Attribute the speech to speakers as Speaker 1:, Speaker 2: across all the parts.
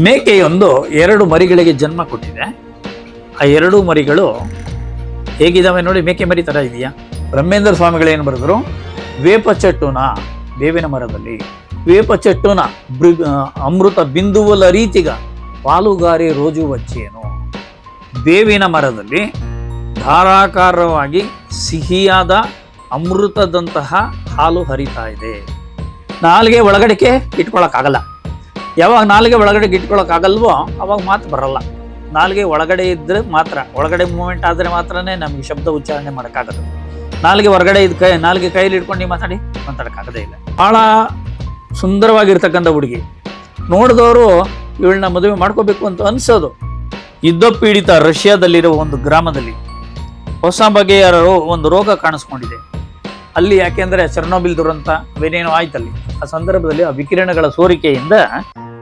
Speaker 1: ಮೇಕೆಯೊಂದು ಎರಡು ಮರಿಗಳಿಗೆ ಜನ್ಮ ಕೊಟ್ಟಿದೆ. ಆ ಎರಡು ಮರಿಗಳು ಹೇಗಿದ್ದಾವೆ ನೋಡಿ ಮೇಕೆ ಮರಿ ತರ ಇದೆಯಾ? ಬ್ರಹ್ಮೇಂದ್ರ ಸ್ವಾಮಿಗಳು ಏನು ಬರೆದ್ರು? ವೇಪ ಚಟ್ಟುನ ಬೇವಿನ ಮರದಲ್ಲಿ. ವೇಪಚಟ್ಟುನ ಬೃ- ಅಮೃತ ಬಿಂದುವಲ ರೀತಿಗ ಪಾಲುಗಾರಿ ರೋಜು ವಚ್ಚೇನು. ಬೇವಿನ ಮರದಲ್ಲಿ ಧಾರಾಕಾರವಾಗಿ ಸಿಹಿಯಾದ ಅಮೃತದಂತಹ ಹಾಲು ಹರಿತಾ ಇದೆ. ನಾಲ್ಗೆ ಒಳಗಡಿಕೆ ಇಟ್ಕೊಳಕ್ಕಾಗಲ್ಲ. ಯಾವಾಗ ನಾಲ್ಗೆ ಒಳಗಡೆ ಇಟ್ಕೊಳಕ್ಕಾಗಲ್ವೋ ಅವಾಗ ಮಾತು ಬರಲ್ಲ. ನಾಲ್ಗೆ ಒಳಗಡೆ ಇದ್ರೆ ಮಾತ್ರ, ಒಳಗಡೆ ಮೂಮೆಂಟ್ ಆದರೆ ಮಾತ್ರನೇ ನಮಗೆ ಶಬ್ದ ಉಚ್ಚಾರಣೆ ಮಾಡೋಕ್ಕಾಗೋದು. ನಾಲ್ಗೆ ಹೊರಗಡೆ ಇದ್ ಕೈ, ನಾಲ್ಗೆ ಕೈಯಲ್ಲಿ ಇಟ್ಕೊಂಡು ಮಾತಾಡಿ, ಮಾತಾಡೋಕ್ಕಾಗದೇ ಇಲ್ಲ. ಭಾಳ ಸುಂದರವಾಗಿರ್ತಕ್ಕಂಥ ಹುಡುಗಿ. ನೋಡಿದವರು ಇವಳನ್ನ ಮದುವೆ ಮಾಡ್ಕೋಬೇಕು ಅಂತ ಅನ್ಸೋದು. ಯುದ್ಧ ಪೀಡಿತ ರಷ್ಯಾದಲ್ಲಿರುವ ಒಂದು ಗ್ರಾಮದಲ್ಲಿ ಹೊಸ ಬಗೆಯ ಒಂದು ರೋಗ ಕಾಣಿಸ್ಕೊಂಡಿದೆ. ಅಲ್ಲಿ ಯಾಕೆಂದ್ರೆ ಚರ್ನೋಬಿಲ್ ದುರಂತ ಬೇರೇನೋ ಆಯ್ತಲ್ಲಿ. ಆ ಸಂದರ್ಭದಲ್ಲಿ ಆ ವಿಕಿರಣಗಳ ಸೋರಿಕೆಯಿಂದ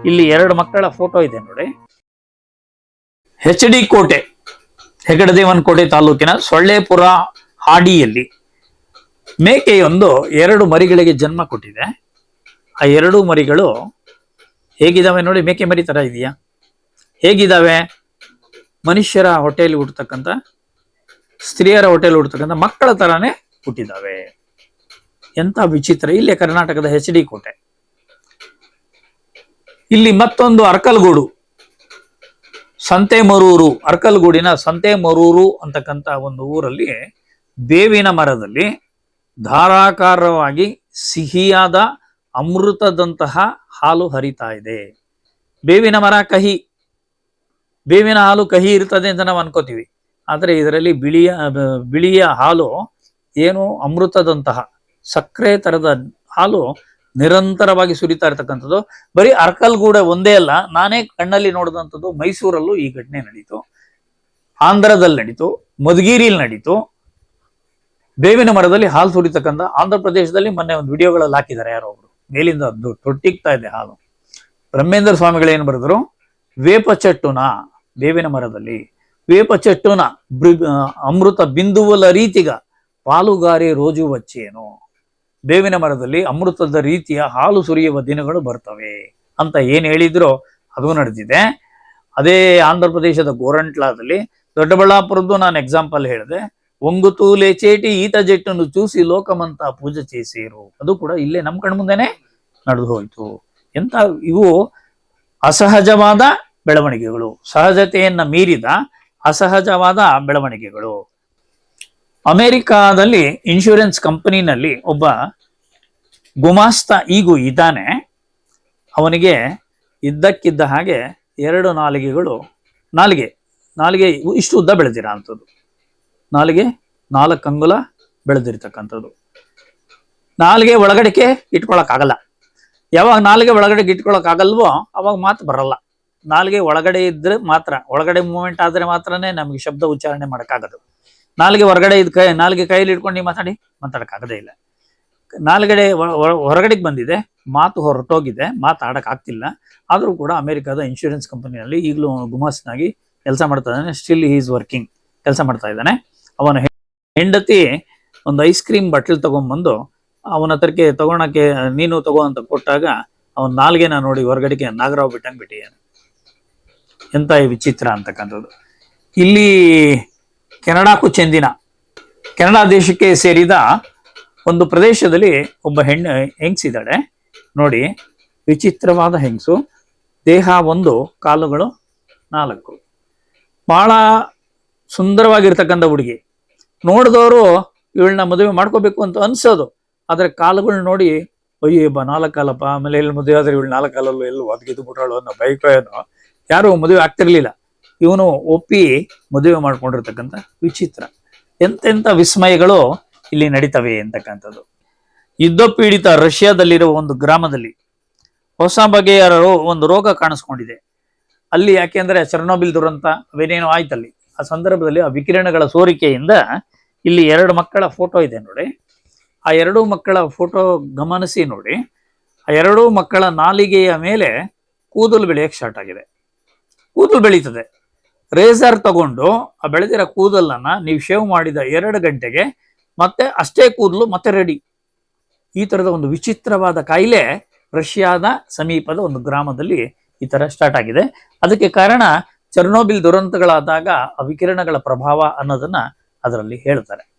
Speaker 1: ಇಲ್ಲಿ ಎರಡು ಮಕ್ಕಳ ಫೋಟೋ ಇದೆ ನೋಡಿ. ಹೆಚ್ ಡಿ ಕೋಟೆ ಹೆಗಡದೇವನಕೋಟೆ ತಾಲೂಕಿನ ಸೊಳ್ಳೆಪುರ ಹಾಡಿಯಲ್ಲಿ ಮೇಕೆಯೊಂದು ಎರಡು ಮರಿಗಳಿಗೆ ಜನ್ಮ ಕೊಟ್ಟಿದೆ. ಆ ಎರಡು ಮರಿಗಳು ಹೇಗಿದಾವೆ ನೋಡಿ, ಮೇಕೆ ಮರಿ ತರ ಇದೆಯಾ? ಹೇಗಿದಾವೆ? ಮನುಷ್ಯರ ಹೊಟ್ಟೆಯಲ್ಲಿ ಹುಟ್ಟತಕ್ಕಂಥ, ಸ್ತ್ರೀಯರ ಹೊಟ್ಟೆಯಲ್ಲಿ ಹುಟ್ಟತಕ್ಕಂಥ ಮಕ್ಕಳ ತರಾನೇ ಹುಟ್ಟಿದಾವೆ. ಎಂತ ವಿಚಿತ್ರ, ಇಲ್ಲೇ ಕರ್ನಾಟಕದ ಹೆಚ್ ಡಿ ಕೋಟೆ. ಇಲ್ಲಿ ಮತ್ತೊಂದು ಅರ್ಕಲ್ಗೂಡು. ಸಂತೆಮರೂರು, ಅರ್ಕಲ್ಗೂಡಿನ ಸಂತೆಮರೂರು ಅಂತಕ್ಕಂಥ ಒಂದು ಊರಲ್ಲಿ ಬೇವಿನ ಮರದಲ್ಲಿ ಧಾರಾಕಾರವಾಗಿ ಸಿಹಿಯಾದ ಅಮೃತದಂತಹ ಹಾಲು ಹರಿತಾ ಇದೆ. ಬೇವಿನ ಮರ ಕಹಿ. ಬೇವಿನ ಹಾಲು ಕಹಿ ಇರ್ತದೆ ಅಂತ ನಾವು ಅನ್ಕೋತೀವಿ. ಆದರೆ ಇದರಲ್ಲಿ ಬಿಳಿಯ ಬಿಳಿಯ ಹಾಲು ಏನು ಅಮೃತದಂತಹ ಸಕ್ಕರೆ ತರದ ಹಾಲು ನಿರಂತರವಾಗಿ ಸುರಿತಾ ಇರ್ತಕ್ಕಂಥದ್ದು. ಬರೀ ಅರ್ಕಲ್ಗೂಡೆ ಒಂದೇ ಅಲ್ಲ, ನಾನೇ ಕಣ್ಣಲ್ಲಿ ನೋಡಿದಂಥದ್ದು ಮೈಸೂರಲ್ಲೂ ಈ ಘಟನೆ ನಡೀತು. ಆಂಧ್ರದಲ್ಲಿ ನಡೀತು ಮಧುಗಿರಿಯಲ್ಲಿ ನಡೀತು. ಬೇವಿನ ಮರದಲ್ಲಿ ಹಾಲು ಸುರಿತಕ್ಕಂಥ ಆಂಧ್ರ ಪ್ರದೇಶದಲ್ಲಿ ಮೊನ್ನೆ ಒಂದು ವಿಡಿಯೋಗಳಲ್ಲಿ ಹಾಕಿದ್ದಾರೆ ಯಾರೋ ಒಬ್ರು. ಮೇಲಿಂದ ಅದು ತೊಟ್ಟಿಗ್ತಾ ಇದೆ ಹಾಲು. ಬ್ರಹ್ಮೇಂದ್ರ ಸ್ವಾಮಿಗಳು ಏನು ಬರೆದ್ರು? ವೇಪ ಚಟ್ಟುನ, ಬೇವಿನ ಮರದಲ್ಲಿ. ವೇಪ ಚಟ್ಟುನ ಅಮೃತ ಬಿಂದುವಲ ರೀತಿಗ ಪಾಲುಗಾರಿ ರೋಜು ವಚ್ಚೇನು ಬೇವಿನ ಮರದಲ್ಲಿ ಅಮೃತದ ರೀತಿಯ ಹಾಲು ಸುರಿಯುವ ದಿನಗಳು ಬರ್ತವೆ ಅಂತ ಏನು ಹೇಳಿದ್ರೋ ಅದು ನಡೆದಿದೆ. ಅದೇ ಆಂಧ್ರ ಪ್ರದೇಶದ ಗೋರಂಟ್ಲಾದಲ್ಲಿ ದೊಡ್ಡಬಳ್ಳಾಪುರದ್ದು ನಾನು ಎಕ್ಸಾಂಪಲ್ ಹೇಳಿದೆ. ಒಂಗುತೂಲೆ ಚೇಟಿ ಈತ ಜೆಟ್ಟನ್ನು ಚೂಸಿ ಲೋಕಮಂತ ಪೂಜೆ ಚೇಸಿರು ಅದು ಕೂಡ ಇಲ್ಲೇ ನಮ್ಮ ಕಣ್ಮುಂದೆನೆ ನಡೆದು ಹೋಯಿತು. ಎಂತ ಇವು ಅಸಹಜವಾದ ಬೆಳವಣಿಗೆಗಳು. ಸಹಜತೆಯನ್ನ ಮೀರಿದ ಅಸಹಜವಾದ ಬೆಳವಣಿಗೆಗಳು. ಅಮೆರಿಕಾದಲ್ಲಿ ಇನ್ಶೂರೆನ್ಸ್ ಕಂಪನಿನಲ್ಲಿ ಒಬ್ಬ ಗುಮಾಸ್ತ ಈಗೂ ಇದ್ದಾನೆ. ಅವನಿಗೆ ಇದ್ದಕ್ಕಿದ್ದ ಹಾಗೆ ಎರಡು ನಾಲಿಗೆಗಳು ನಾಲಿಗೆ ನಾಲಿಗೆ ಇಷ್ಟು ಉದ್ದ ಬೆಳೆದಿರ ಅಂಥದ್ದು ನಾಲಿಗೆ ನಾಲ್ಕು ಅಂಗುಲ ಬೆಳೆದಿರ್ತಕ್ಕಂಥದ್ದು. ನಾಲಿಗೆ ಒಳಗಡೆಗೆ ಇಟ್ಕೊಳಕ್ಕಾಗಲ್ಲ. ಯಾವಾಗ ನಾಲಿಗೆ ಒಳಗಡೆಗೆ ಇಟ್ಕೊಳಕ್ಕಾಗಲ್ವೋ ಅವಾಗ ಮಾತು ಬರಲ್ಲ. ನಾಲಿಗೆ ಒಳಗಡೆ ಇದ್ರೆ ಮಾತ್ರ, ಒಳಗಡೆ ಮೂಮೆಂಟ್ ಆದರೆ ಮಾತ್ರನೇ ನಮಗೆ ಶಬ್ದ ಉಚ್ಚಾರಣೆ ಮಾಡೋಕ್ಕಾಗೋದು. ನಾಲಿಗೆ ಹೊರಗಡೆ ಇದ್ ಕೈ ನಾಲ್ಗೆ ಕೈಯಲ್ಲಿ ಇಟ್ಕೊಂಡು ನೀವು ಮಾತಾಡಿ. ಮಾತಾಡಕ್ಕಾಗದೇ ಇಲ್ಲ. ನಾಲ್ಗಡೆ ಹೊರಗಡೆಗೆ ಬಂದಿದೆ. ಮಾತು ಹೊರಟೋಗಿದೆ. ಮಾತಾಡಕ್ ಆಗ್ತಿಲ್ಲ. ಆದರೂ ಕೂಡ ಅಮೆರಿಕದ ಇನ್ಶೂರೆನ್ಸ್ ಕಂಪನಿಯಲ್ಲಿ ಈಗಲೂ ಗುಮಾಸ್ನಾಗಿ ಕೆಲಸ ಮಾಡ್ತಾ ಇದ್ದಾನೆ. ಸ್ಟಿಲ್ ಈಸ್ ವರ್ಕಿಂಗ್ ಕೆಲಸ ಮಾಡ್ತಾ ಇದ್ದಾನೆ. ಅವನ ಹೆಂಡತಿ ಒಂದು ಐಸ್ ಕ್ರೀಮ್ ಬಟ್ಲ್ ತಗೊಂಡ್ಬಂದು ಅವನ ಹತ್ರಕ್ಕೆ ತಗೊಳಕ್ಕೆ ನೀನು ತಗೋ ಅಂತ ಕೊಟ್ಟಾಗ ಅವನ ನಾಲ್ಗೆನ ನೋಡಿ ಹೊರಗಡೆಗೆ ನಾಗರಾವ್ ಬಿಟ್ಟಂಗೆ ಬಿಟ್ಟಿದ್ದಾನೆ. ಎಂತ ವಿಚಿತ್ರ ಅಂತಕ್ಕಂಥದ್ದು. ಇಲ್ಲಿ ಕೆನಡಾಕ್ಕೂ ಚೆಂದಿನ. ಕೆನಡಾ ದೇಶಕ್ಕೆ ಸೇರಿದ ಒಂದು ಪ್ರದೇಶದಲ್ಲಿ ಒಬ್ಬ ಹೆಣ್ಣು ಹೆಂಗ್ಸಿದ್ದಾಳೆ. ನೋಡಿ, ವಿಚಿತ್ರವಾದ ಹೆಂಗಸು. ದೇಹ ಒಂದು, ಕಾಲುಗಳು ನಾಲ್ಕು. ಬಹಳ ಸುಂದರವಾಗಿರ್ತಕ್ಕಂಥ ಹುಡುಗಿ. ನೋಡಿದವರು ಇವಳನ್ನ ಮದುವೆ ಮಾಡ್ಕೋಬೇಕು ಅಂತ ಅನ್ಸೋದು. ಆದ್ರೆ ಕಾಲುಗಳು ನೋಡಿ, ಅಯ್ಯೋ ಬಾ ನಾಲ್ಕು ಕಾಲಪ್ಪ ಆಮೇಲೆ ಇಲ್ಲಿ ಮದುವೆ ಆದರೆ ಇವಳು ನಾಲ್ಕು ಕಾಲಲ್ಲೂ ಎಲ್ಲೂ ಒದಗಿದ್ದು ಬಿಟ್ರಾಳು ಅನ್ನೋ ಏನೋ ಯಾರು ಮದುವೆ ಆಗ್ತಿರ್ಲಿಲ್ಲ. ಇವನು ಒಪ್ಪಿ ಮದುವೆ ಮಾಡ್ಕೊಂಡಿರ್ತಕ್ಕಂಥ ವಿಚಿತ್ರ. ಎಂತೆಂಥ ವಿಸ್ಮಯಗಳು ಇಲ್ಲಿ ನಡೀತವೆ ಅಂತಕ್ಕಂಥದ್ದು. ಯುದ್ಧ ಪೀಡಿತ ರಷ್ಯಾದಲ್ಲಿರುವ ಒಂದು ಗ್ರಾಮದಲ್ಲಿ ಹೊಸ ಬಗೆಯ ಒಂದು ರೋಗ ಕಾಣಿಸ್ಕೊಂಡಿದೆ. ಅಲ್ಲಿ ಯಾಕೆಂದ್ರೆ ಚರ್ನೋಬಿಲ್ ದುರಂತ ಅವೇನೇನೋ ಆಯ್ತಲ್ಲಿ. ಆ ಸಂದರ್ಭದಲ್ಲಿ ಆ ವಿಕಿರಣಗಳ ಸೋರಿಕೆಯಿಂದ ಇಲ್ಲಿ ಎರಡು ಮಕ್ಕಳ ಫೋಟೋ ಇದೆ ನೋಡಿ. ಆ ಎರಡೂ ಮಕ್ಕಳ ಫೋಟೋ ಗಮನಿಸಿ ನೋಡಿ. ಆ ಎರಡೂ ಮಕ್ಕಳ ನಾಲಿಗೆಯ ಮೇಲೆ ಕೂದಲು ಬೆಳೆಯಕ್ಕೆ ಸ್ಟಾರ್ಟ್ ಆಗಿದೆ. ಕೂದಲು ಬೆಳೀತದೆ. ರೇಸರ್ ತಗೊಂಡು ಆ ಬೆಳೆದಿರೋ ಕೂದಲನ್ನ ನೀವು ಶೇವ್ ಮಾಡಿದ ಎರಡು ಗಂಟೆಗೆ ಮತ್ತೆ ಅಷ್ಟೇ ಕೂದಲು ಮತ್ತೆ ರೆಡಿ ಈ ತರದ ಒಂದು ವಿಚಿತ್ರವಾದ ಕಾಯಿಲೆ ರಷ್ಯಾದ ಸಮೀಪದ ಒಂದು ಗ್ರಾಮದಲ್ಲಿ ಈ ತರ ಸ್ಟಾರ್ಟ್ ಆಗಿದೆ. ಅದಕ್ಕೆ ಕಾರಣ ಚರ್ನೋಬಿಲ್ ದುರಂತಗಳಾದಾಗ ಆ ವಿಕಿರಣಗಳ ಪ್ರಭಾವ ಅನ್ನೋದನ್ನ ಅದರಲ್ಲಿ ಹೇಳ್ತಾರೆ.